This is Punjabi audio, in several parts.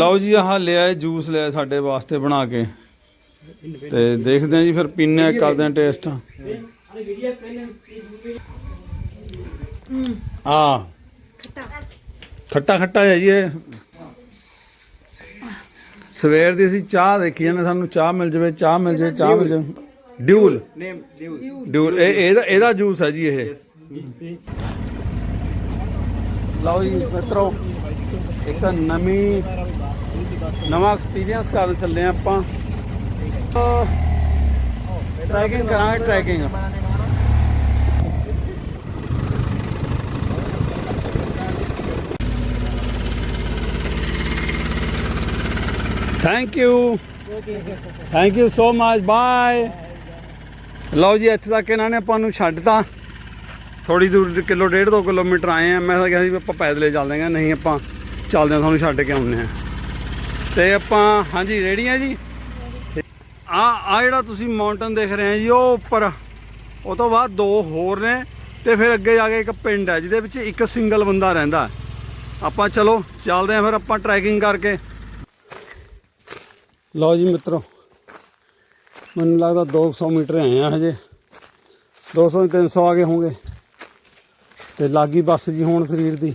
ਲਓ ਜੀ, ਆਹ ਲਿਆ ਜੂਸ ਲਿਆ ਸਾਡੇ ਵਾਸਤੇ ਬਣਾ ਕੇ। ਤੇ ਦੇਖਦੇ ਆ ਜੀ, ਫਿਰ ਪੀਨੇ ਆ ਕਰਦੇ ਆ ਟੇਸਟ। ਆ ਖੱਟਾ ਖੱਟਾ ਹੈ ਜੀ ਇਹ। ਸਵੇਰ ਦੀ ਅਸੀਂ ਚਾਹ ਦੇਖੀ ਜਾਂਦੇ, ਸਾਨੂੰ ਚਾਹ ਮਿਲ ਜਾਵੇ, ਚਾਹ ਮਿਲ ਜਾਵੇ, ਚਾਹ ਮਿਲ ਜਾਵੇ। ਡਿਊਲ। ਨੇਮ ਦਿਓ ਡਿਊਲ, ਇਹ ਇਹਦਾ ਇਹਦਾ ਜੂਸ ਹੈ ਜੀ ਇਹ। ਲਓ ਜੀ, ਮਿੱਤਰੋ, ਇੱਕ ਨਵੀਂ ਨਵਾਂ ਐਕਸਪੀਰੀਅੰਸ ਕਰਨ ਚੱਲੇ ਆ ਆਪਾਂ। ਟਰੈਕਿੰਗ ਕਰਾਂਗੇ trekking thank you thank you so much bye ਲਓ ਜੀ, ਇੱਥੇ ਤੱਕ ਇਹਨਾਂ ਨੇ ਆਪਾਂ ਨੂੰ ਛੱਡਤਾ। ਥੋੜੀ ਦੂਰ ਕਿਲੋ ਡੇਢ ਦੋ ਕਿਲੋਮੀਟਰ ਆਏ ਆ ਮੈਂ ਤਾਂ ਕਿਹਾ ਸੀ ਆਪਾਂ ਪੈਦਲੇ ਚੱਲਦੇ ਹਾਂ। ਨਹੀਂ, ਆਪਾਂ ਚੱਲਦੇ ਹਾਂ, ਤੁਹਾਨੂੰ ਛੱਡ ਕੇ ਆਉਂਦੇ ਆ ਤੇ ਆਪਾਂ, ਹਾਂਜੀ ਰੈਡੀ ਆ ਜੀ? ਆ ਆ ਜਿਹੜਾ ਤੁਸੀਂ ਮਾਊਂਟਨ ਦੇਖ ਰਹੇ ਆ ਜੀ, ਉਹ ਉੱਪਰ। ਉਹ ਤੋਂ ਬਾਅਦ ਦੋ ਹੋਰ ਨੇ ਤੇ ਫਿਰ ਅੱਗੇ ਜਾ ਕੇ ਇੱਕ ਪਿੰਡ ਹੈ ਜਿਹਦੇ ਵਿੱਚ ਇੱਕ ਸਿੰਗਲ ਬੰਦਾ ਰਹਿੰਦਾ। ਆਪਾਂ ਚਲੋ, ਚੱਲਦੇ ਆ ਫਿਰ ਆਪਾਂ ਟਰੈਕਿੰਗ ਕਰਕੇ। ਲਓ ਜੀ ਮਿੱਤਰੋ, ਮੈਨੂੰ ਲੱਗਦਾ 200 ਮੀਟਰ ਆਏ ਆ ਹਜੇ। 200 300 ਆਗੇ ਹੋਣਗੇ। ਤੇ ਲਾਗੀ ਬੱਸ ਜੀ ਹੋਣ ਸਰੀਰ ਦੀ।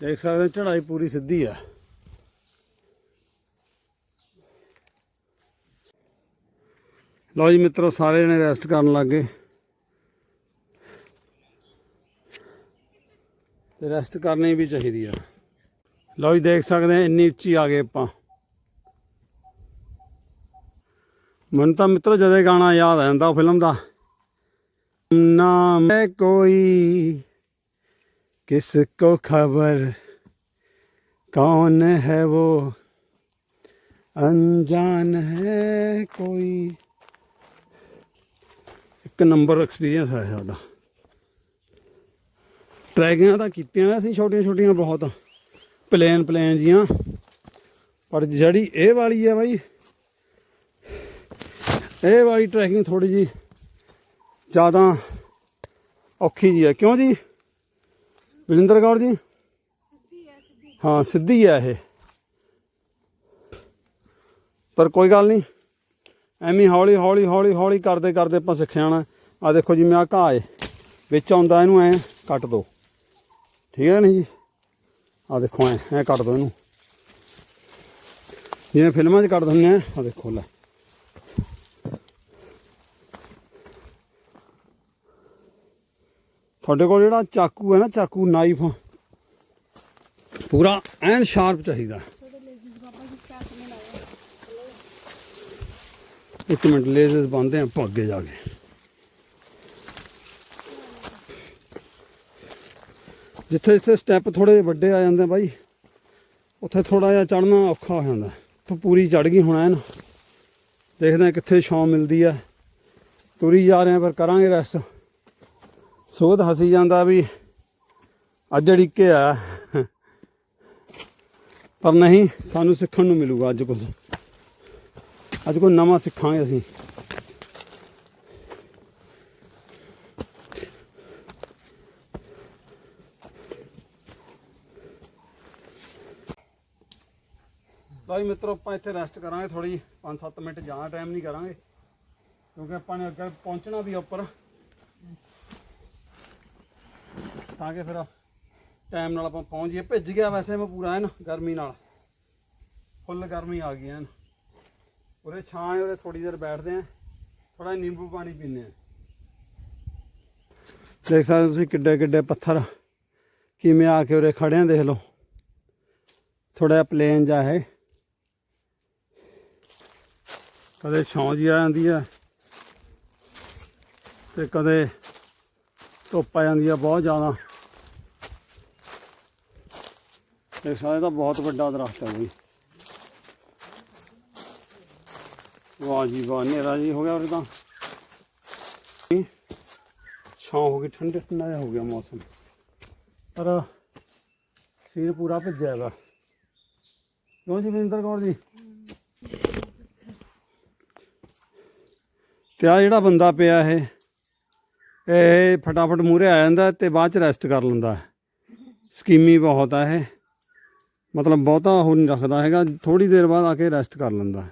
ਦੇਖ ਸਕਦੇ ਚੜਾਈ ਪੂਰੀ ਸਿੱਧੀ ਆ। ਲਓ ਜੀ ਮਿੱਤਰੋ, ਸਾਰੇ ਜਣੇ ਰੈਸਟ ਕਰਨ ਲੱਗ। ਗਏ ਤੇ ਰੈਸਟ ਕਰਨੀ ਵੀ ਚਾਹੀਦੀ ਆ। ਲਓ ਜੀ, ਦੇਖ ਸਕਦੇ ਆ ਇੰਨੀ ਉੱਚੀ ਆ ਗਏ ਆਪਾਂ। ਮੈਨੂੰ ਤਾਂ ਮਿੱਤਰੋ, ਜਦੇ ਗਾਣਾ ਯਾਦ ਆ ਜਾਂਦਾ ਫਿਲਮ ਦਾ। ਨਾ ਮੈਂ ਕੋਈ ਕਿਸ ਕੋ ਖਬਰ? ਕੌਣ ਹੈ ਉਹ ਅਣਜਾਨ ਹੈ ਕੋਈ? ਇੱਕ ਨੰਬਰ ਐਕਸਪੀਰੀਅੰਸ ਹੈ ਸਾਡਾ। ਟਰੈਕਿੰਗਾਂ ਤਾਂ ਕੀਤੀਆਂ ਨੇ ਅਸੀਂ ਛੋਟੀਆਂ ਛੋਟੀਆਂ ਬਹੁਤ। ਪਲੇਨ ਪਲੇਨ ਜੀਆਂ। ਪਰ ਜਿਹੜੀ ਇਹ ਵਾਲੀ ਹੈ ਬਾਈ, ਇਹ ਵਾਲੀ ਟਰੈਕਿੰਗ ਥੋੜੀ ਜੀ ਜ਼ਿਆਦਾ ਔਖੀ ਜੀ ਹੈ ਕਿਉਂ ਜੀ? ਬਜਿੰਦਰ ਕੌਰ ਜੀ? ਹਾਂ ਸਿੱਧੀ। ਹੈ ਇਹ। ਪਰ ਕੋਈ ਗੱਲ ਨਹੀਂ। ਐਵੇਂ ਹੌਲੀ ਹੌਲੀ ਹੌਲੀ ਹੌਲੀ ਕਰਦੇ ਕਰਦੇ ਆਪਾਂ ਸਿੱਖ ਜਾਣਾ। ਆ ਦੇਖੋ ਜਿਵੇਂ ਆ ਘਾਹ ਏ। ਵਿੱਚ ਆਉਂਦਾ ਇਹਨੂੰ ਐ ਕੱਟ ਦੋ। ਠੀਕ ਹੈ ਨਹੀਂ ਜੀ? ਆ ਦੇਖੋ ਐ ਐ ਕੱਟ ਦੋ ਇਹਨੂੰ। ਜਿਵੇਂ ਫਿਲਮਾਂ 'ਚ ਕੱਟ ਦਿੰਦੇ ਆ ਆ ਦੇਖੋ ਲੈ। ਤੁਹਾਡੇ ਕੋਲ ਜਿਹੜਾ ਚਾਕੂ ਹੈ ਨਾ, ਚਾਕੂ ਨਾਈਫ ਪੂਰਾ ਐਨ ਸ਼ਾਰਪ ਚਾਹੀਦਾ। ਇੱਕ ਮਿੰਟ ਲੇਜ਼ਰਸ ਬੰਦੇ ਆਪਾਂ ਅੱਗੇ ਜਾ ਕੇ। ਜਿੱਥੇ ਜਿੱਥੇ ਸਟੈਪ ਥੋੜੇ ਵੱਡੇ ਆ ਜਾਂਦੇ ਬਾਈ, ਉੱਥੇ ਥੋੜਾ ਜਿਹਾ ਚੜਨਾ ਔਖਾ ਹੋ ਜਾਂਦਾ। ਤਾਂ ਪੂਰੀ ਚੜ ਗਈ ਹੁਣ ਐਨ। ਦੇਖਦੇ ਹਾਂ ਕਿੱਥੇ ਛਾਂ ਮਿਲਦੀ ਆ ਤੁਰੀ ਜਾ ਰਹੇ ਆ ਪਰ ਕਰਾਂਗੇ ਰੈਸਟ ਸੋਧ ਹਸੀ ਜਾਂਦਾ ਵੀ ਅੱਜ ਅੜਿੱਕੇ ਆ। ਪਰ ਨਹੀਂ, ਸਾਨੂੰ ਸਿੱਖਣ ਨੂੰ ਮਿਲੂਗਾ ਅੱਜ ਕੁਝ। ਅੱਜ ਕੋਈ ਨਵਾਂ ਸਿੱਖਾਂਗੇ ਅਸੀਂ। ਭਾਈ ਮਿੱਤਰੋ, ਆਪਾਂ ਇੱਥੇ ਰੈਸਟ ਕਰਾਂਗੇ ਥੋੜੀ 5-7 ਮਿੰਟ ਜ਼ਿਆਦਾ ਟਾਈਮ ਨਹੀਂ ਕਰਾਂਗੇ। ਕਿਉਂਕਿ ਆਪਾਂ ਨੇ ਅੱਗੇ ਪਹੁੰਚਣਾ ਵੀ ਉੱਪਰ। ਤਾਂ ਕਿ ਫਿਰ ਟਾਈਮ ਨਾਲ ਆਪਾਂ ਪਹੁੰਚ ਜਾਈਏ। ਭਿੱਜ ਗਿਆ ਵੈਸੇ ਮੈਂ ਪੂਰਾ ਐਨ, ਗਰਮੀ ਨਾਲ। ਫੁੱਲ ਗਰਮੀ ਆ ਗਈ ਐਨ। ਉਰੇ ਛਾਂ ਹੈ ਉਰੇ ਥੋੜੀ ਦੇਰ ਬੈਠਦੇ ਆ ਥੋੜਾ ਨਿੰਬੂ ਪਾਣੀ ਪੀਂਦੇ ਆ ਦੇਖ ਸਕਦੇ ਤੁਸੀਂ ਕਿੱਡੇ ਕਿੱਡੇ ਪੱਥਰ ਕਿਵੇਂ ਆ ਕੇ ਉਰੇ ਖੜੇ ਆ ਦੇਖ ਲਓ। ਥੋੜਾ ਪਲੇਨ ਜਾ ਹੈ ਕਦੇ ਛਾਂ ਜੀ ਆ ਜਾਂਦੀ ਆ ਤੇ ਕਦੇ ਧੁੱਪ ਆ ਜਾਂਦੀ ਆ ਬਹੁਤ ਜ਼ਿਆਦਾ। ਦੇਖ ਸਕਦੇ ਤਾਂ ਬਹੁਤ ਵੱਡਾ ਦਰਖਤ ਹੈ ਬਈ। ਵਾਹ ਜੀ ਵਾਹ, ਹਨੇਰਾ ਜੀ ਹੋ ਗਿਆ ਉਹ ਤਾਂ। ਛਾਂ ਹੋ ਗਈ, ਠੰਡਾ ਠੰਡਾ ਜਿਹਾ ਹੋ ਗਿਆ ਮੌਸਮ। ਪਰ ਸੀਰ ਪੂਰਾ ਭੱਜਿਆ ਹੈਗਾ। ਕਿਉਂ ਜੀ ਵਿੰਦਰ ਕੌਰ ਜੀ? ਤੇ ਆ ਜਿਹੜਾ ਬੰਦਾ ਪਿਆ ਇਹ ਇਹ ਫਟਾਫਟ ਮੂਰੇ ਆ ਜਾਂਦਾ ਤੇ ਬਾਅਦ ਚ ਰੈਸਟ ਕਰ ਲੈਂਦਾ। ਸਕੀਮੀ ਬਹੁਤ ਆ ਇਹ। ਮਤਲਬ ਬਹੁਤਾ ਉਹ ਨਹੀਂ ਰੱਖਦਾ ਹੈਗਾ ਥੋੜੀ ਦੇਰ ਬਾਅਦ ਆ ਕੇ ਰੈਸਟ ਕਰ ਲੈਂਦਾ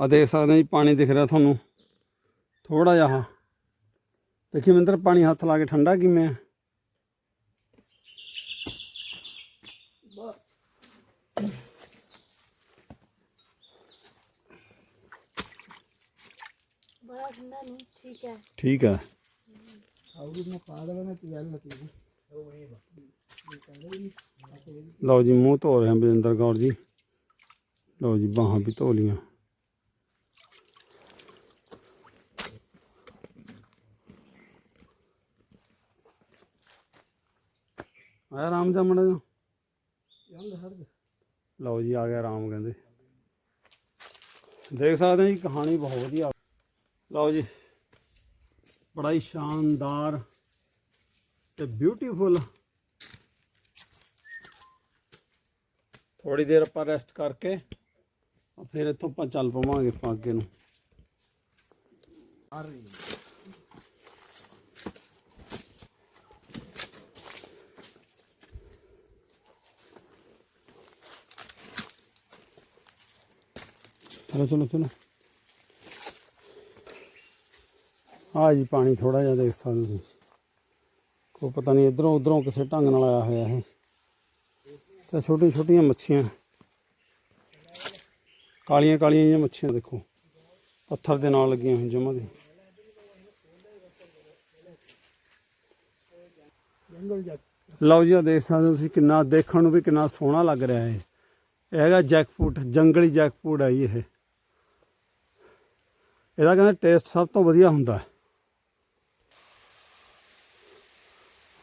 ਆ ਦੇਖ ਸਕਦੇ ਜੀ ਪਾਣੀ ਦਿਖ ਰਿਹਾ ਤੁਹਾਨੂੰ। ਥੋੜਾ ਜਿਹਾ। ਦੇਖੀ ਮਿੰਦਰ ਪਾਣੀ ਹੱਥ ਲਾ ਕੇ ਠੰਡਾ ਕਿਵੇਂ ਆ ਬੜਾ ਠੰਡਾ ਨਹੀਂ ਠੀਕ ਹੈ। ਠੀਕ ਹੈ। ਆਉਰੀ ਮੈਂ ਪਾ ਲਓ ਜੀ, ਮੂੰਹ ਧੋ ਰਹੇ ਹਾਂ ਬਜਿੰਦਰ ਕੌਰ ਜੀ। ਲਓ ਜੀ, ਬਾਹਾਂ ਵੀ ਧੋ ਲੀਆਂ। ਆਇਆ ਰਾਮ ਦਾ ਮੜਾ ਲਓ ਜੀ, ਆ ਗਿਆ ਰਾਮ ਕਹਿੰਦੇ। ਦੇਖ ਸਕਦੇ ਜੀ, ਕਹਾਣੀ ਬਹੁਤ ਵਧੀਆ। ਲਓ ਜੀ ਬੜਾ ਹੀ ਸ਼ਾਨਦਾਰ ਤੇ ਬਿਊਟੀਫੁਲ ਥੋੜੀ ਦੇਰ ਆਪਾਂ ਰੈਸਟ ਕਰਕੇ ਫਿਰ ਇੱਥੋਂ ਆਪਾਂ ਚੱਲ ਪਵਾਂਗੇ ਆਪਾਂ ਅੱਗੇ ਨੂੰ। ਆ ਰਹੀ ਚਲੋ ਚਲੋ ਚਲੋ। ਆ ਜੀ ਪਾਣੀ ਥੋੜਾ ਜਿਹਾ ਦੇਖ ਸਕਦੇ ਤੁਸੀਂ। ਕੋਈ ਪਤਾ ਨਹੀਂ ਇਧਰੋਂ ਉਧਰੋਂ ਕਿਸੇ ਢੰਗ ਨਾਲ ਆਇਆ ਹੋਇਆ ਇਹ। ਤੇ ਛੋਟੀਆਂ ਛੋਟੀਆਂ ਮੱਛੀਆਂ। ਕਾਲੀਆਂ ਕਾਲੀਆਂ ਜਿਹੀਆਂ ਮੱਛੀਆਂ ਦੇਖੋ। ਪੱਥਰ ਦੇ ਨਾਲ ਲੱਗੀਆਂ ਹੋਈਆਂ ਜਮਾਂ ਦੀ ਲਓ ਜੀ ਆ ਦੇਖ ਸਕਦੇ ਹੋ ਤੁਸੀਂ ਕਿੰਨਾ ਦੇਖਣ ਨੂੰ ਵੀ ਕਿੰਨਾ ਸੋਹਣਾ ਲੱਗ ਰਿਹਾ ਹੈ ਇਹ ਹੈਗਾ ਜੈਕਫਰੂਟ, ਜੰਗਲੀ ਜੈਕਫਰੂਟ ਹੈ ਜੀ ਇਹ। ਇਹਦਾ ਕਹਿੰਦੇ ਟੇਸਟ ਸਭ ਤੋਂ ਵਧੀਆ ਹੁੰਦਾ। ਹੈ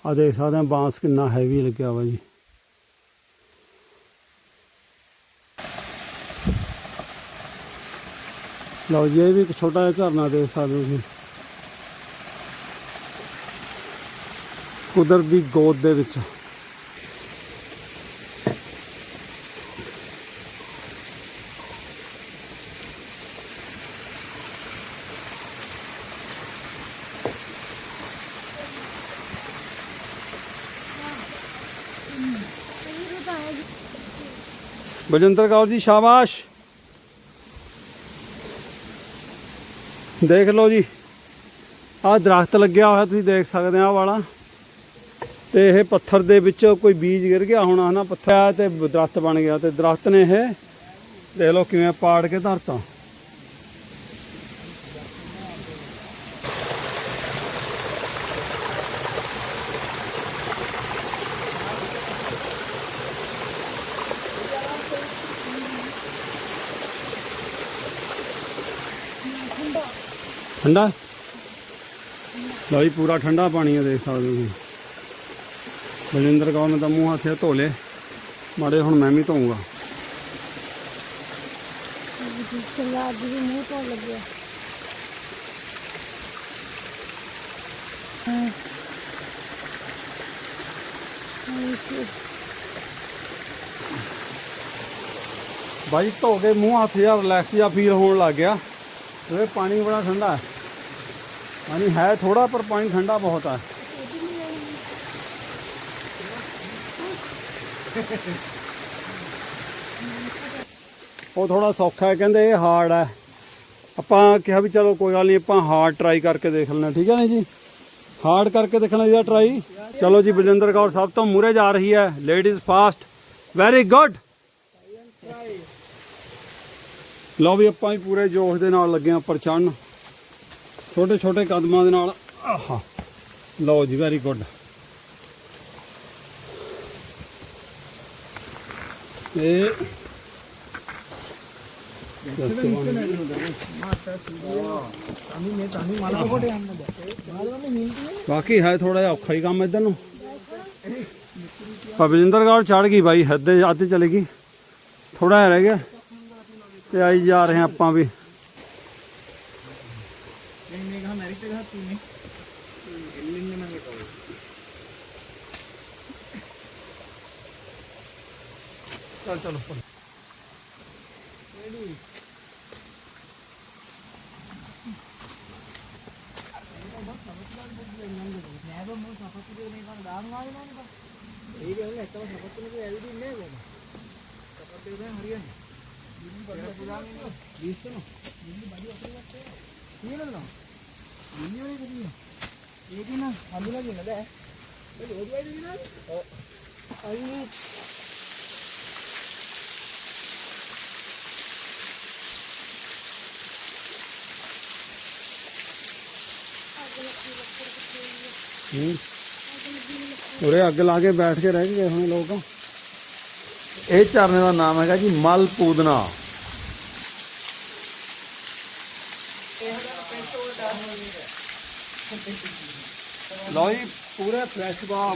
ਆ ਦੇਖ ਸਕਦੇ ਹਾਂ ਬਾਂਸ ਕਿੰਨਾ ਹੈਵੀ ਲੱਗਿਆ ਵਾ ਜੀ। ਲਓ ਜੀ, ਇਹ ਵੀ ਇੱਕ ਛੋਟਾ ਜਿਹਾ ਝਰਨਾ ਦੇਖ ਸਕਦੇ ਹੋ ਤੁਸੀਂ। ਕੁਦਰਤ ਦੀ ਗੋਦ ਦੇ ਵਿੱਚ। ਬਜਿੰਦਰ ਕੌਰ ਜੀ, ਸ਼ਾਬਾਸ਼। ਦੇਖ ਲਓ ਜੀ, ਆਹ ਦਰਖਤ ਲੱਗਿਆ ਹੋਇਆ, ਤੁਸੀਂ ਦੇਖ ਸਕਦੇ ਆ ਵਾਲਾ। ਤੇ ਇਹ ਪੱਥਰ ਦੇ ਵਿੱਚ ਕੋਈ ਬੀਜ ਗਿਰ ਗਿਆ ਹੋਣਾ, ਹਨਾ, ਪੱਥਰ। ਆ ਤੇ ਦਰਖਤ ਬਣ ਗਿਆ, ਤੇ ਦਰਖਤ ਨੇ ਇਹ, ਦੇਖ ਲਓ ਕਿਵੇਂ ਪਾੜ ਕੇ ਧਰਤਾ। ਠੰਡਾ? ਲਓ ਪੂਰਾ ਠੰਡਾ ਪਾਣੀ ਆ ਦੇਖ ਸਕਦੇ ਤੁਸੀਂ। ਬਲਜਿੰਦਰ ਕੌਰ ਨੇ ਤਾਂ ਮੂੰਹ ਹੱਥੇ ਧੋ ਲੇ ਮਾੜੇ ਹੁਣ ਮੈਂ ਵੀ ਧੋਊਗਾ। ਬਾਈ ਧੋ ਕੇ ਮੂੰਹ ਹੱਥ ਯਾਰ ਰਿਲੈਕਸ ਜਾਂ ਫੀਲ ਹੋਣ ਲੱਗ ਗਿਆ। ਇਹ ਪਾਣੀ ਬੜਾ ਠੰਡਾ ਹੈ। ਪਾਣੀ ਹੈ ਥੋੜਾ ਪਰ ਪਾਣੀ ਠੰਡਾ ਬਹੁਤ ਹੈ। ਉਹ ਥੋੜਾ ਸੌਖਾ ਹੈ, ਕਹਿੰਦੇ ਇਹ ਹਾਰਡ ਹੈ। ਆਪਾਂ ਕਿਹਾ ਵੀ ਚਲੋ ਕੋਈ ਗੱਲ ਨਹੀਂ, ਆਪਾਂ ਹਾਰਡ ਟਰਾਈ ਕਰਕੇ ਦੇਖ ਲੈਣਾ ਠੀਕ ਹੈ ਨਾ ਜੀ? ਹਾਰਡ ਕਰਕੇ ਦੇਖਣਾ ਇਹਦਾ ਟਰਾਈ ਚਲੋ ਜੀ, ਬਲਜਿੰਦਰ ਕੌਰ ਸਭ ਤੋਂ ਮੂਰੇ ਜਾ ਰਹੀ ਹੈ। ਲੇਡੀਜ਼ ਫਾਸਟ ਵੈਰੀ ਗੁੱਡ ਲਓ ਵੀ ਆਪਾਂ ਵੀ ਪੂਰੇ ਜੋਸ਼ ਦੇ ਨਾਲ ਲੱਗੇ ਹਾਂ ਉੱਪਰ ਚੜਨ ਛੋਟੇ ਛੋਟੇ ਕਦਮਾਂ ਦੇ ਨਾਲ, ਆਹਾ, ਲਓ ਜੀ ਵੈਰੀ ਗੁੱਡ ਇਹ ਬਾਕੀ ਹੈ ਥੋੜਾ ਜਿਹਾ ਔਖਾ ਹੀ ਕੰਮ ਇਧਰ ਨੂੰ। ਭਵਿੰਦਰਗੜ੍ਹ ਚੜ ਗਈ ਬਾਈ, ਹੱਦੇ ਅੱਧ ਚਲੇ ਗਈ। ਥੋੜਾ ਜਿਹਾ ਰਹਿ ਗਿਆ। ਤੇ ਆਈ ਜਾ ਰਹੇ ਹਾਂ ਆਪਾਂ ਵੀ नहीं मैं कहा हम्म। अरे अग ला के बैठ के रह गए हम लोग। ਇਹ ਝਰਨੇ ਦਾ ਨਾਮ ਹੈਗਾ ਜੀ ਮਲ ਪੂਦਨਾ। ਲਓ ਜੀ, ਪੂਰੇ ਫਰੈਸ਼ ਦਾ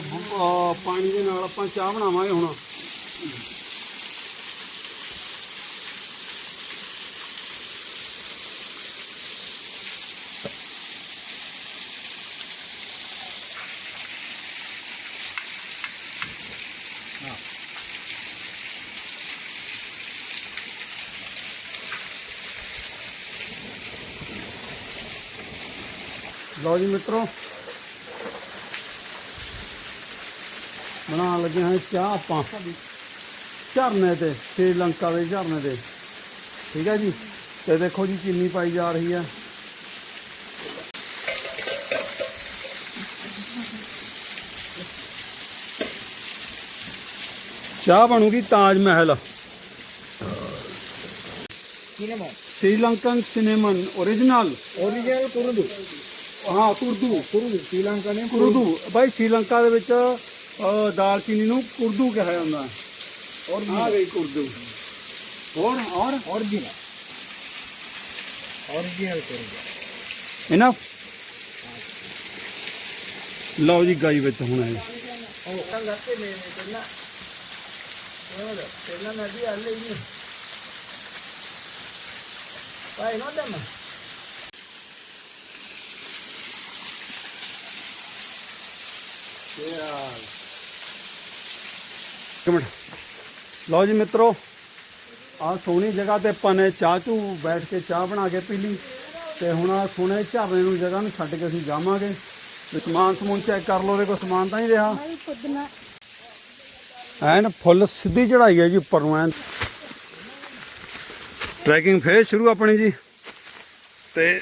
ਪਾਣੀ ਦੇ ਨਾਲ ਆਪਾਂ ਚਾਹ ਬਣਾਵਾਂਗੇ ਹੁਣ। ਲਓ ਜੀ ਮਿੱਤਰੋ ਬਣਾਉਣ ਲੱਗੇ ਹਾਂ ਚਾਹ ਆਪਾਂ ਝਰਨੇ ਤੇ ਸ਼੍ਰੀਲੰਕਾ ਦੇ ਝਰਨੇ ਤੇ ਠੀਕ ਹੈ ਜੀ ਤੇ ਦੇਖੋ ਜੀ ਚੀਨੀ ਪਾਈ ਜਾ ਰਹੀ ਹੈ ਚਾਹ ਬਣੂਗੀ Taj Mahal cinnamon Sri Lankan cinnamon original original कुरुदु ਹਾਂ ਕੁਰਦੂ कुरुदु श्रीलंका ने ਕੁਰਦੂ ਭਾਈ ਸ਼੍ਰੀਲੰਕਾ ਦੇ ਵਿੱਚ ਅਹ, ਦਾਲਚੀਨੀ ਨੂੰ ਕੁਰਦੂ ਕਿਹਾ ਜਾਂਦਾ ਹੈ ਔਰ ਆ ਗਈ ਕੁਰਦੂ ਹੋਰ ਔਰ ओरिजिनल ओरिजिनल कुरुदु ਇਨਫ ਲਓ ਜੀ ਗਾਈ ਵਿੱਚ ਹੁਣ ਹੈ ओ कल रात में चलना चलना नदी अल्ले ही भाई नो दम ਇੱਕ ਲਓ ਜੀ ਮਿੱਤਰੋ ਆ ਸੋਹਣੀ ਜਗ੍ਹਾ ਤੇ ਆਪਾਂ ਨੇ ਚਾਹ ਚੂ ਬੈਠ ਕੇ ਚਾਹ ਬਣਾ ਕੇ ਪੀ ਲਈ ਤੇ ਹੁਣ ਆ ਸੋਹਣੇ ਝਾਵੇਂ ਨੂੰ ਜਗ੍ਹਾ ਨੂੰ ਛੱਡ ਕੇ ਅਸੀਂ ਜਾਵਾਂਗੇ। ਤੇ ਸਮਾਨ ਸਮੂਨ ਚੈੱਕ ਕਰ ਲਓ ਦੇ ਕੋਈ ਸਮਾਨ ਤਾਂ ਹੀ ਰਿਹਾ। ਐਨ ਫੁੱਲ ਸਿੱਧੀ ਚੜਾਈ ਹੈ ਜੀ ਉੱਪਰ ਨੂੰ ਐਨ। ਟਰੈਕਿੰਗ ਫੇਰ ਸ਼ੁਰੂ ਆਪਣੀ ਜੀ। ਤੇ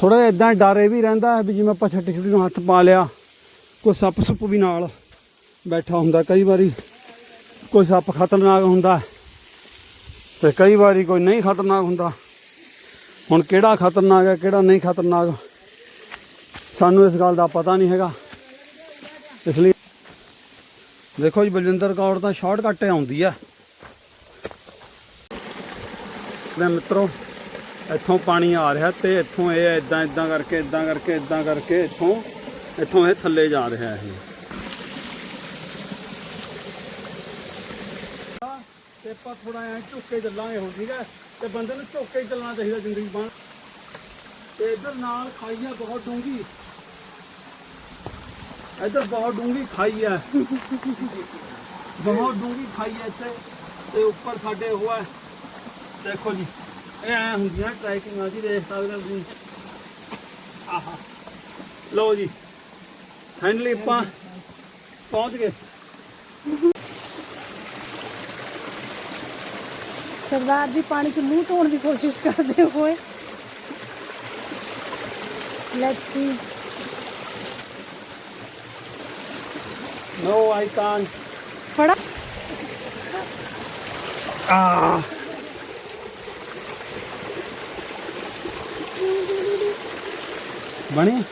ਥੋੜਾ ਜਿਹਾ ਇਦਾਂ ਡਰ ਇਹ ਵੀ ਰਹਿੰਦਾ ਵੀ ਜਿਵੇਂ ਆਪਾਂ ਛੱਟੀ ਛੁੱਟੀ ਨੂੰ ਹੱਥ ਪਾ ਲਿਆ, ਕੋਈ ਸੱਪ ਸੁੱਪ ਵੀ ਨਾਲ ਬੈਠਾ ਹੁੰਦਾ ਕਈ ਵਾਰੀ, ਕੋਈ ਸੱਪ ਖਤਰਨਾਕ ਹੁੰਦਾ ਤੇ ਕਈ ਵਾਰੀ ਕੋਈ ਨਹੀਂ ਖਤਰਨਾਕ ਹੁੰਦਾ। ਹੁਣ ਕਿਹੜਾ ਖਤਰਨਾਕ ਹੈ, ਕਿਹੜਾ ਨਹੀਂ ਖਤਰਨਾਕ, ਸਾਨੂੰ ਇਸ ਗੱਲ ਦਾ ਪਤਾ ਨਹੀਂ ਹੈਗਾ। ਇਸ ਲਈ ਦੇਖੋ ਜੀ, ਬਲਜਿੰਦਰ ਕੌਰ ਤਾਂ ਸ਼ਾਰਟਕੱਟ ਆਉਂਦੀ ਆ ਲੈ ਮਿੱਤਰੋ ਇੱਥੋਂ ਪਾਣੀ ਆ ਰਿਹਾ ਤੇ ਇੱਥੋਂ ਇਹ ਇਦਾਂ ਇਦਾਂ ਕਰਕੇ ਇਦਾਂ ਕਰਕੇ ਇਦਾਂ ਕਰਕੇ ਇੱਥੋਂ ਇੱਥੋਂ ਇਹ ਥੱਲੇ ਜਾ ਰਿਹਾ ਇਹ। ਤੇ ਆਪਾਂ ਥੋੜਾ ਐ ਝੁੱਕ ਕੇ ਚੱਲਾਂਗੇ ਹੁਣ ਠੀਕ ਹੈ? ਤੇ ਬੰਦੇ ਨੂੰ ਝੁੱਕ ਕੇ ਚੱਲਣਾ ਚਾਹੀਦਾ ਜ਼ਿੰਦਗੀ ਬਣ। ਤੇ ਇਧਰ ਨਾਲ ਖਾਈ ਆ ਬਹੁਤ ਡੂੰਗੀ ਇੱਧਰ ਬਹੁਤ ਡੂੰਗੀ ਖਾਈ ਹੈ ਬਹੁਤ ਡੂੰਗੀ ਖਾਈ ਹੈ ਇੱਥੇ। ਤੇ ਉੱਪਰ ਸਾਡੇ ਉਹ ਹੈ ਦੇਖੋ ਜੀ। ਇਹ ਐ ਹੁੰਦੀਆਂ ਟ੍ਰੈਕਿੰਗ ਆ ਜੀ ਦੇਖ ਸਕਦੇ ਹੋ ਤੁਸੀਂ। ਆਹਾ। ਲਓ ਜੀ ਫਾਈਨਲੀ ਆਪਾਂ ਪਹੁੰਚ ਗਏ। ਸਰਦਾਰ ਜੀ ਪਾਣੀ 'ਚ ਮੂੰਹ ਧੋਣ ਦੀ ਕੋਸ਼ਿਸ਼ ਕਰਦੇ ਹੋਏ। Let's see no I can't ਫੜਾ। ਆ બની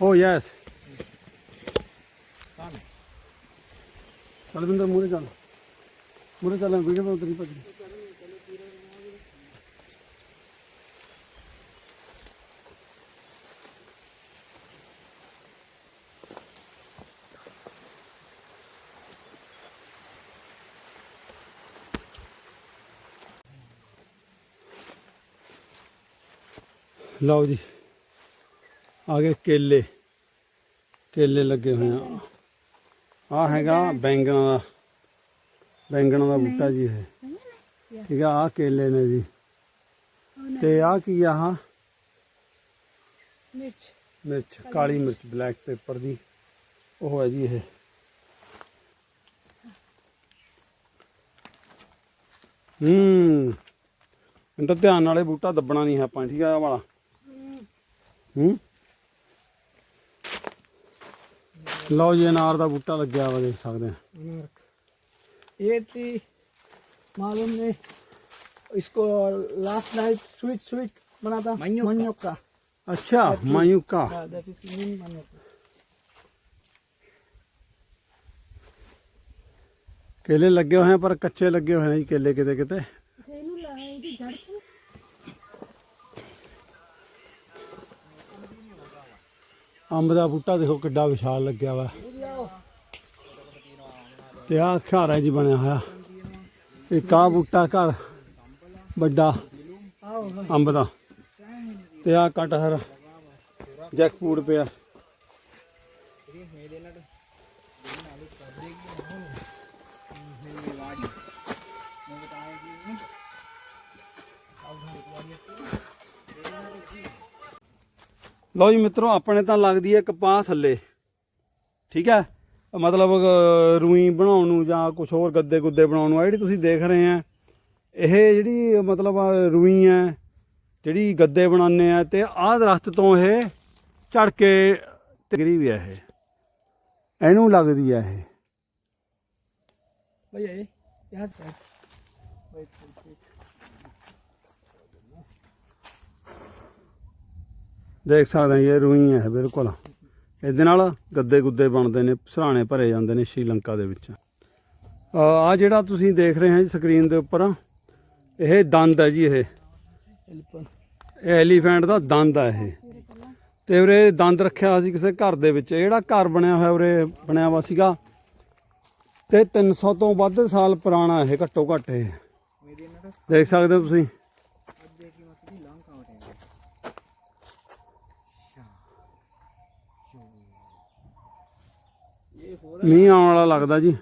ઓ યસ ચાલો અંદર મૂરે ચાલો મૂરે ચાલો વિડીયો ઉતરી પછી ਲਓ ਜੀ ਆਗੇ ਕੇਲੇ। ਕੇਲੇ ਲੱਗੇ ਹੋਏ ਆ। ਆ ਹੈਗਾ ਬੈਂਗਣਾ ਦਾ ਬੈਂਗਣਾ ਦਾ ਬੂਟਾ ਜੀ ਇਹ। ਠੀਕ ਆ ਆ ਕੇਲੇ ਨੇ ਜੀ। ਤੇ ਆ ਕੀ ਆ ਆਹ? ਮਿਰਚ। ਮਿਰਚ ਕਾਲੀ ਮਿਰਚ ਬਲੈਕ ਪੇਪਰ ਦੀ। ਉਹ ਹੈ ਜੀ ਇਹ। ਹੂੰ ਇੰਦਾ ਧਿਆਨ ਨਾਲੇ ਬੂਟਾ ਦੱਬਣਾ ਨਹੀਂ ਹੈ ਆਪਾਂ ਠੀਕ ਆ ਵਾਲਾ। ਹੂੰ ਲਓ ਜੀ ਅਨਾਰ ਦਾ ਬੂਟਾ ਲੱਗਿਆ ਵਾ ਦੇਖ ਸਕਦੇ ਆ ये थी मालूम नहीं इसको लास्ट नाइट स्वीट स्वीट बना था मन्योक का ਅੱਛਾ ਮਾਯੂਕਾ दैट इज मीन मन्योक ਕੇਲੇ ਲੱਗੇ ਹੋਏ ਆ ਪਰ ਕੱਚੇ ਲੱਗੇ ਹੋਏ ਨੇ ਜੀ ਕੇਲੇ ਕਿਤੇ ਅੰਬ ਦਾ ਬੂਟਾ ਦੇਖੋ ਕਿੱਡਾ ਵਿਸ਼ਾਲ ਲੱਗਿਆ ਵਾ। ਤੇ ਆਹ ਖਾਰਾ ਜੀ ਬਣਿਆ ਹੋਇਆ। ਇੱਕ ਆਹ ਬੂਟਾ ਘਰ, ਵੱਡਾ ਅੰਬ ਦਾ। ਤੇ ਆਹ ਕਟਹਰ ਜੈਕਫੂਡ ਪਿਆ। ਲਓ ਜੀ ਮਿੱਤਰੋ, ਆਪਣੇ ਤਾਂ ਲੱਗਦੀ ਹੈ ਕਪਾਸ ਹੱਲੇ ਠੀਕ ਹੈ? ਮਤਲਬ ਰੂਈ ਬਣਾਉਣ ਨੂੰ ਜਾਂ ਕੁਝ ਹੋਰ ਗੱਦੇ ਗੁੱਦੇ ਬਣਾਉਣ ਨੂੰ ਜਿਹੜੀ ਤੁਸੀਂ ਦੇਖ ਰਹੇ ਆ ਇਹ ਜਿਹੜੀ, ਮਤਲਬ ਰੂਈ ਹੈ, ਜਿਹੜੀ ਗੱਦੇ ਬਣਾਉਂਦੇ ਆ ਤੇ ਆਹ ਦਰਖਤ ਤੋਂ ਇਹ ਝੜ ਕੇ ਟਿਕਰੀ ਵੀ ਹੈ ਇਹ। ਇਹਨੂੰ ਲੱਗਦੀ ਹੈ ਇਹ। ਭਈ ਇਹ ਯਾਰ ਦੇਖ ਸਕਦੇ ਆ ਇਹ ਰੂਈ ਹੈ ਬਿਲਕੁਲ। ਇਹਦੇ ਨਾਲ ਗੱਦੇ ਗੁੱਦੇ ਬਣਦੇ ਨੇ, ਸਰਾਣੇ ਭਰੇ ਜਾਂਦੇ ਨੇ ਸ਼੍ਰੀਲੰਕਾ ਦੇ ਵਿੱਚ। ਆ ਜਿਹੜਾ ਤੁਸੀਂ ਦੇਖ ਰਹੇ ਹੋ ਜੀ ਸਕਰੀਨ ਦੇ ਉੱਪਰ, ਇਹ ਦੰਦ ਹੈ ਜੀ ਇਹ। ਇਹ ਐਲੀਫੈਂਟ ਦਾ ਦੰਦ ਹੈ ਇਹ। ਤੇ ਉਰੇ ਦੰਦ ਰੱਖਿਆ ਹੋਇਆ ਸੀ ਕਿਸੇ ਘਰ ਦੇ ਵਿੱਚ। ਜਿਹੜਾ ਘਰ ਬਣਿਆ ਹੋਇਆ ਉਰੇ ਬਣਿਆ ਵਾ ਸੀਗਾ, ਤੇ 300 ਤੋਂ ਵੱਧ ਸਾਲ ਪੁਰਾਣਾ ਇਹ ਘੱਟੋ ਘੱਟ ਇਹ। ਦੇਖ ਸਕਦੇ ਹੋ ਤੁਸੀਂ? ਮੀਂਹ ਆਉਣ ਵਾਲਾ ਲੱਗਦਾ ਜੀ।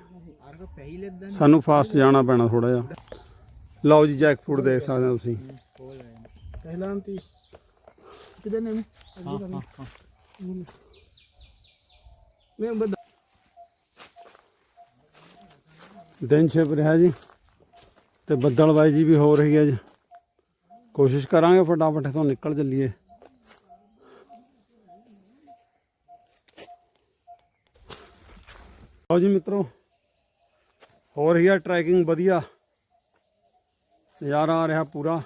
ਸਾਨੂੰ ਫਾਸਟ ਜਾਣਾ ਪੈਣਾ ਥੋੜਾ ਜਿਹਾ। ਲਓ ਜੀ ਜੈਕ ਫੂਡ ਦੇਖ ਸਕਦੇ ਹੋ ਤੁਸੀਂ। ਕਹਿਲਾਂਤੀ। ਕਿਦੇ ਨੇ ਮੈਂ ਬਦਾ ਦਿਨ ਛਿਪ ਰਿਹਾ ਜੀ ਤੇ ਬੱਦਲਬਾਜ਼ੀ ਵੀ ਹੋ ਰਹੀ ਹੈ ਜੀ। ਕੋਸ਼ਿਸ਼ ਕਰਾਂਗੇ ਫਟਾਫਟ ਤੋਂ ਨਿਕਲ ਚੱਲੀਏ। ਲਓ ਜੀ ਮਿੱਤਰੋ ਹੋ ਰਹੀ ਹੈ ਟਰੈਕਿੰਗ ਵਧੀਆ। ਨਜ਼ਾਰਾ ਆ ਰਿਹਾ ਪੂਰਾ।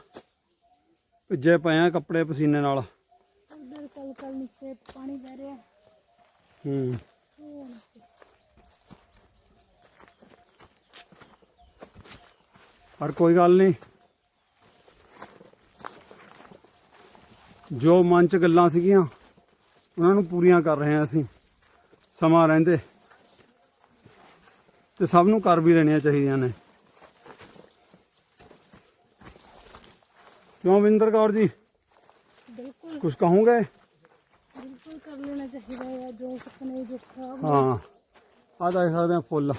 ਭਿੱਜੇ ਪਏ ਆ ਕੱਪੜੇ ਪਸੀਨੇ ਨਾਲ। ਉਧਰ ਕਲ ਕਲ ਨੀਚੇ ਪਾਣੀ ਬਹਿ ਰਿਹਾ। ਹੂੰ। ਉਹ ਨੀਚੇ ਪਰ ਕੋਈ ਗੱਲ ਨਹੀਂ। ਜੋ ਮਨ ਚ ਗੱਲਾਂ ਸੀਗੀਆਂ ਉਹਨਾਂ ਨੂੰ ਪੂਰੀਆਂ ਕਰ ਰਹੇ ਹਾਂ ਅਸੀਂ। ਸਮਾਂ ਰਹਿੰਦੇ। ਤੇ ਸਭ ਨੂੰ ਕਰ ਵੀ ਲੈਣੀਆਂ ਚਾਹੀਦੀਆਂ ਨੇ। ਕਿਉਂ ਵਿੰਦਰ ਕੌਰ ਜੀ? ਬਿਲਕੁਲ। ਕੁਝ ਕਹੋਗੇ? ਬਿਲਕੁਲ ਕਰ ਲੈਣਾ ਚਾਹੀਦਾ ਹੈ ਜੋ ਸੁਪਨੇ ਜੋ ਖਾਬ ਹਾਂ। ਆ ਦੇਖ ਸਕਦੇ ਆ ਫੁੱਲ।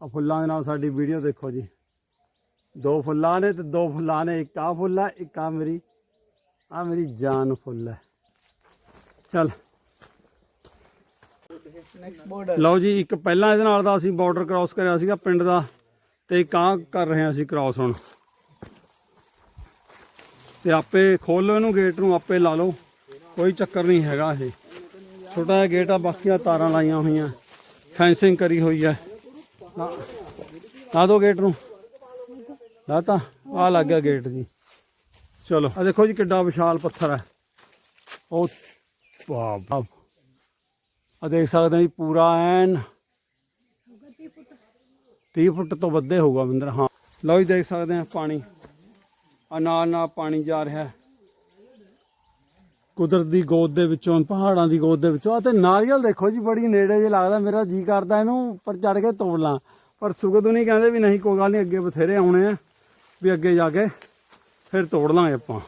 ਆ ਫੁੱਲਾਂ ਦੇ ਨਾਲ ਸਾਡੀ ਵੀਡੀਓ ਦੇਖੋ ਜੀ। ਦੋ ਫੁੱਲਾਂ ਨੇ ਤੇ ਦੋ ਫੁੱਲਾਂ ਨੇ। ਇੱਕ ਆ ਫੁੱਲ ਇੱਕ ਆ ਮੇਰੀ ਆ ਮੇਰੀ ਜਾਨ ਫੁੱਲ ਹੈ। ਚਲ। ਲਓ ਜੀ, ਇੱਕ ਪਹਿਲਾਂ ਇਹਦੇ ਨਾਲ ਦਾ ਅਸੀਂ ਬਾਰਡਰ ਕ੍ਰਾਸ ਕਰਿਆ ਸੀਗਾ ਪਿੰਡ ਦਾ ਤੇ ਕਾਂ ਕਰ ਰਹੇ ਹਾਂ ਅਸੀਂ ਕ੍ਰਾਸ ਹੁਣ। ਤੇ ਆਪੇ ਖੋਲੋ ਇਹਨੂੰ ਗੇਟ ਨੂੰ, ਆਪੇ ਲਾ ਲਓ, ਕੋਈ ਚੱਕਰ ਨਹੀਂ ਹੈਗਾ ਇਹ। ਛੋਟਾ ਜਿਹਾ ਗੇਟ ਆ, ਬਾਕੀਆਂ ਤਾਰਾਂ ਲਾਈਆਂ ਹੋਈਆਂ ਫੈਂਸਿੰਗ ਕਰੀ ਹੋਈ ਹੈ ਲਾ ਦੋ ਗੇਟ ਨੂੰ। ਲਾ ਤਾ ਆ ਲੱਗ ਗਿਆ ਗੇਟ ਜੀ। ਚਲੋ ਆ ਦੇਖੋ ਜੀ ਕਿੱਡਾ ਵਿਸ਼ਾਲ ਪੱਥਰ ਹੈ ਉਹ ਵਾਹ। ਆ ਦੇਖ ਸਕਦੇ ਹੋ ਜੀ, ਪੂਰਾ ਐਨ 30 ਫੁੱਟ ਤੋਂ ਵੱਧੇ ਹੋਊਗਾ ਮੰਦਰ, ਹਾਂ। ਲਓ ਜੀ, ਦੇਖ ਸਕਦੇ ਆ ਪਾਣੀ। ਆ ਨਾਲ ਨਾਲ ਪਾਣੀ ਜਾ ਰਿਹਾ। ਹੈ ਕੁਦਰਤ ਦੀ ਗੋਦ ਦੇ ਵਿੱਚੋਂ, ਪਹਾੜਾਂ ਦੀ ਗੋਦ ਦੇ ਵਿੱਚੋਂ। ਆ ਤੇ ਨਾਰੀਅਲ ਦੇਖੋ ਜੀ, ਬੜੀ ਨੇੜੇ ਜੇ ਲੱਗਦਾ, ਮੇਰਾ ਜੀ ਕਰਦਾ ਇਹਨੂੰ, ਪਰ ਚੜ ਕੇ ਤੋੜ ਲਾਂ ਪਰ ਸੁਗਤ ਨਹੀਂ ਕਹਿੰਦੇ ਵੀ ਨਹੀਂ, ਕੋਈ ਗੱਲ ਨਹੀਂ, ਅੱਗੇ ਬਥੇਰੇ ਆਉਣੇ ਆ, ਵੀ ਅੱਗੇ ਜਾ ਕੇ ਫਿਰ ਤੋੜ ਲਾਂਗੇ ਆਪਾਂ।